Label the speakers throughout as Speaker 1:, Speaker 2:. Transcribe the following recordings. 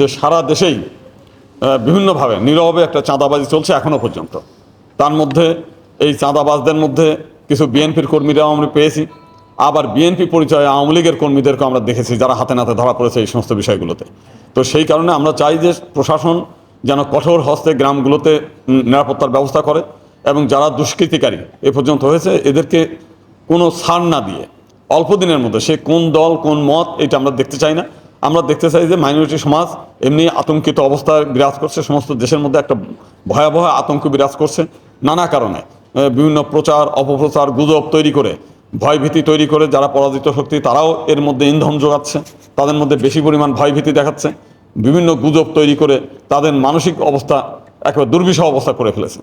Speaker 1: যে সারা দেশেই বিভিন্নভাবে নীরবে একটা চাঁদাবাজি চলছে এখনও পর্যন্ত। তার মধ্যে এই চাঁদাবাজদের মধ্যে কিছু বিএনপির কর্মীরাও আমরা পেয়েছি। আবার বিএনপি পরিচয়ে আওয়ামী লীগের কর্মীদেরকে আমরা দেখেছি যারা হাতে নাতে ধরা পড়েছে এই সমস্ত বিষয়গুলোতে। তো সেই কারণে আমরা চাই যে প্রশাসন যেন কঠোর হস্তে গ্রামগুলোতে নিরাপত্তার ব্যবস্থা করে এবং যারা দুষ্কৃতিকারী এ পর্যন্ত হয়েছে, এদেরকে কোনো ছাড় না দিয়ে অল্প দিনের মধ্যে সে কোন দল, কোন মত, এটা আমরা দেখতে চাই না। আমরা দেখতে চাই যে মাইনরিটি সমাজ এমনি আতঙ্কিত অবস্থায় বিরাজ করছে, সমস্ত দেশের মধ্যে একটা ভয়াবহ আতঙ্ক বিরাজ করছে নানা কারণে। বিভিন্ন প্রচার, অপপ্রচার, গুজব তৈরি করে, ভয়ভীতি তৈরি করে যারা পরাজিত শক্তি তারাও এর মধ্যে ইন্ধন যোগাচ্ছে, তাদের মধ্যে বেশি পরিমাণ ভয়ভীতি দেখাচ্ছে, বিভিন্ন গুজব তৈরি করে তাদের মানসিক অবস্থা একেবারে দুর্বিষহ অবস্থা করে ফেলেছে।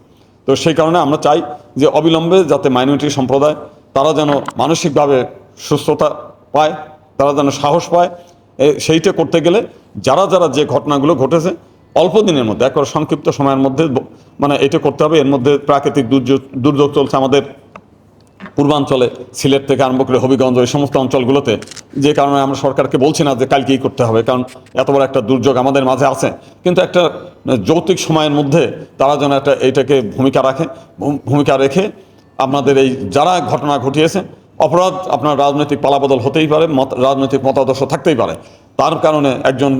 Speaker 1: তো সেই কারণে আমরা চাই যে অবিলম্বে যাতে মাইনরিটি সম্প্রদায় তারা যেন মানসিকভাবে সুস্থতা পায়, তারা যেন সাহস পায় সেইটা করতে গেলে যারা যারা যে ঘটনাগুলো ঘটেছে, অল্প দিনের মধ্যে একবার সংক্ষিপ্ত সময়ের মধ্যে মানে এটা করতে হবে। এর মধ্যে প্রাকৃতিক দুর্যোগ দুর্যোগ চলছে আমাদের পূর্বাঞ্চলে, সিলেট থেকে আরম্ভ করে হবিগঞ্জ, এই সমস্ত অঞ্চলগুলোতে। যে কারণে আমরা সরকারকে বলছি না যে কালকেই করতে হবে, কারণ এত বড় একটা দুর্যোগ আমাদের মাঝে আছে। কিন্তু একটা যৌক্তিক সময়ের মধ্যে তারা যেন একটা এইটাকে ভূমিকা রাখে ভূমিকা রেখে আপনাদের এই যারা ঘটনা ঘটিয়েছে অপরাধ আপনার রাজনৈতিক পালাবদল হতেই পারে রাজনৈতিক মতাদর্শ থাকতেই পারে। তার কারণে একজন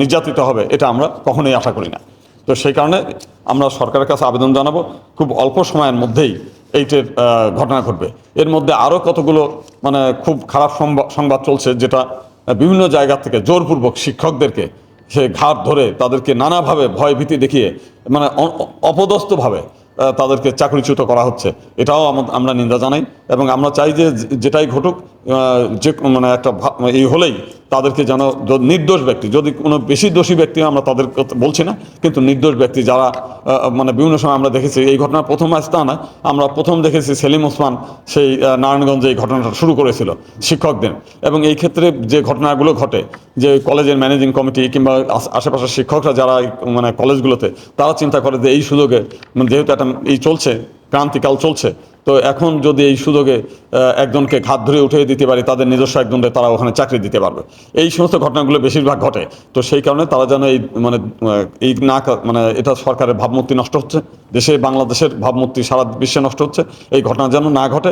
Speaker 1: নির্যাতিত হবে, এটা আমরা কখনোই আশা করি না। তো সেই কারণে আমরা সরকারের কাছে আবেদন জানাব, খুব অল্প সময়ের মধ্যেই এইটের ঘটনা ঘটবে। এর মধ্যে আরও কতগুলো মানে খুব খারাপ সংবাদ চলছে, যেটা বিভিন্ন জায়গা থেকে জোরপূর্বক শিক্ষকদেরকে সে ঘাট ধরে তাদেরকে নানাভাবে ভয় ভীতি দেখিয়ে মানে অপদস্থভাবে তাদেরকে চাকরিচ্যুত করা হচ্ছে। এটাও আম- আমরা নিন্দা জানাই এবং আমরা চাই যে, যেটাই ঘটুক যে মানে একটা এই হলেই তাদেরকে যেন নির্দোষ ব্যক্তি, যদি কোনো বেশি দোষী ব্যক্তি আমরা তাদের বলছি না, কিন্তু নির্দোষ ব্যক্তি যারা মানে বিভিন্ন সময় আমরা দেখেছি, এই ঘটনা প্রথম আসতে না, আমরা প্রথম দেখেছি সেলিম ওসমান সেই নারায়ণগঞ্জে এই ঘটনাটা শুরু করেছিল শিক্ষকদের। এবং এই ক্ষেত্রে যে ঘটনাগুলো ঘটে, যে কলেজের ম্যানেজিং কমিটি কিংবা আশেপাশের শিক্ষকরা যারা মানে কলেজগুলোতে, তারা চিন্তা করে যে এই সুযোগে মানে যেহেতু একটা, এই চলছে ক্রান্তিকাল চলছে। তো এখন যদি এই সুযোগে একজনকে ঘাত ধরে উঠিয়ে দিতে পারি, তাদের নিজস্ব একজনকে তারা ওখানে চাকরি দিতে পারবে। এই সমস্ত ঘটনাগুলো বেশিরভাগ ঘটে। তো সেই কারণে তারা যেন এই মানে এই না মানে এটা সরকারের ভাবমূর্তি নষ্ট হচ্ছে। দেশে, বাংলাদেশের ভাবমূর্তি সারা বিশ্বে নষ্ট হচ্ছে। এই ঘটনা যেন না ঘটে।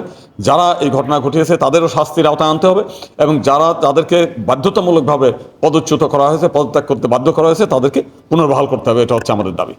Speaker 1: যারা এই ঘটনা ঘটিয়েছে, তাদেরও শাস্তির আওতায় আনতে হবে এবং যারা তাদেরকে বাধ্যতামূলকভাবে পদচ্যুত করা হয়েছে, পদত্যাগ করতে বাধ্য করা হয়েছে, তাদেরকে পুনর্বহাল করতে হবে। এটা হচ্ছে আমাদের দাবি।